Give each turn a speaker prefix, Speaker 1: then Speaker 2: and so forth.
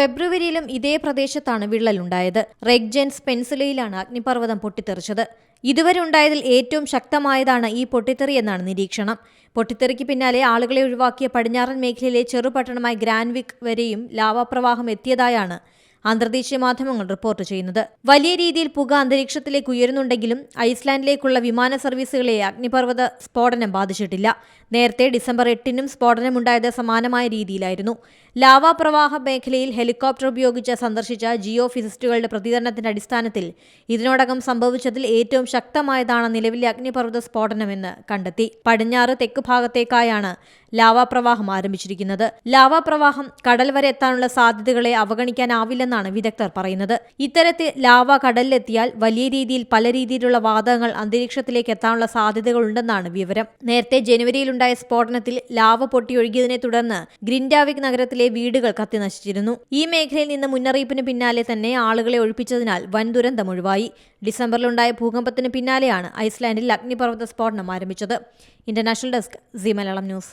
Speaker 1: ഫെബ്രുവരിയിലും ഇതേ പ്രദേശത്താണ് വിള്ളലുണ്ടായത്. റെഗ്ജെൻസ് പെൻസിലയിലാണ് അഗ്നിപർവതം പൊട്ടിത്തെറിച്ചത്. ഇതുവരെ ഉണ്ടായതിൽ ഏറ്റവും ശക്തമായതാണ് ഈ പൊട്ടിത്തെറി എന്നാണ് നിരീക്ഷണം. പൊട്ടിത്തെറിക്ക് പിന്നാലെ ആളുകളെ ഒഴിവാക്കിയ പടിഞ്ഞാറൻ മേഖലയിലെ ചെറുപട്ടണമായ ഗ്രാൻവിക് വരെയും ലാവാപ്രവാഹം എത്തിയതായാണ് അന്തർദേശീയ മാധ്യമങ്ങൾ റിപ്പോർട്ട് ചെയ്യുന്നത്. വലിയ രീതിയിൽ പുക അന്തരീക്ഷത്തിലേക്ക് ഉയരുന്നുണ്ടെങ്കിലും ഐസ്ലാൻഡിലേക്കുള്ള വിമാന സർവീസുകളെ അഗ്നിപർവത സ്ഫോടനം ബാധിച്ചിട്ടില്ല. നേരത്തെ ഡിസംബർ എട്ടിനും സ്ഫോടനമുണ്ടായത് സമാനമായ രീതിയിലായിരുന്നു. ലാവാ പ്രവാഹ മേഖലയിൽ ഹെലികോപ്റ്റർ ഉപയോഗിച്ച് സന്ദർശിച്ച ജിയോ ഫിസിസ്റ്റുകളുടെ പ്രതികരണത്തിന്റെ അടിസ്ഥാനത്തിൽ ഇതിനോടകം സംഭവിച്ചതിൽ ഏറ്റവും ശക്തമായതാണ് നിലവിലെ അഗ്നിപർവത സ്ഫോടനമെന്ന് കണ്ടെത്തി. പടിഞ്ഞാറ് തെക്ക് ഭാഗത്തേക്കായാണ് ലാവാ പ്രവാഹം ആരംഭിച്ചിരിക്കുന്നത്. ലാവാ പ്രവാഹം കടൽ വരെ എത്താനുള്ള സാധ്യതകളെ അവഗണിക്കാനാവില്ലെന്നാണ് വിദഗ്ധർ പറയുന്നത്. ഇത്തരത്തിൽ ലാവ കടലിലെത്തിയാൽ വലിയ രീതിയിൽ പല രീതിയിലുള്ള വാതകങ്ങൾ അന്തരീക്ഷത്തിലേക്ക് എത്താനുള്ള സാധ്യതകളുണ്ടെന്നാണ് വിവരം. നേരത്തെ ജനുവരിയിലുണ്ടായ സ്ഫോടനത്തിൽ ലാവ പൊട്ടിയൊഴുകിയതിനെ തുടർന്ന് ഗ്രിൻഡാവിക് നഗരത്തിലെ വീടുകൾ കത്തിനശിച്ചിരുന്നു. ഈ മേഖലയിൽ നിന്ന് മുന്നറിയിപ്പിന് പിന്നാലെ തന്നെ ആളുകളെ ഒഴിപ്പിച്ചതിനാൽ വൻ ദുരന്തം ഒഴിവായി. ഡിസംബറിലുണ്ടായ ഭൂകമ്പത്തിന് പിന്നാലെയാണ് ഐസ്ലാൻഡിൽ അഗ്നിപർവത സ്ഫോടനം ആരംഭിച്ചത്. International desk C Malayalam news.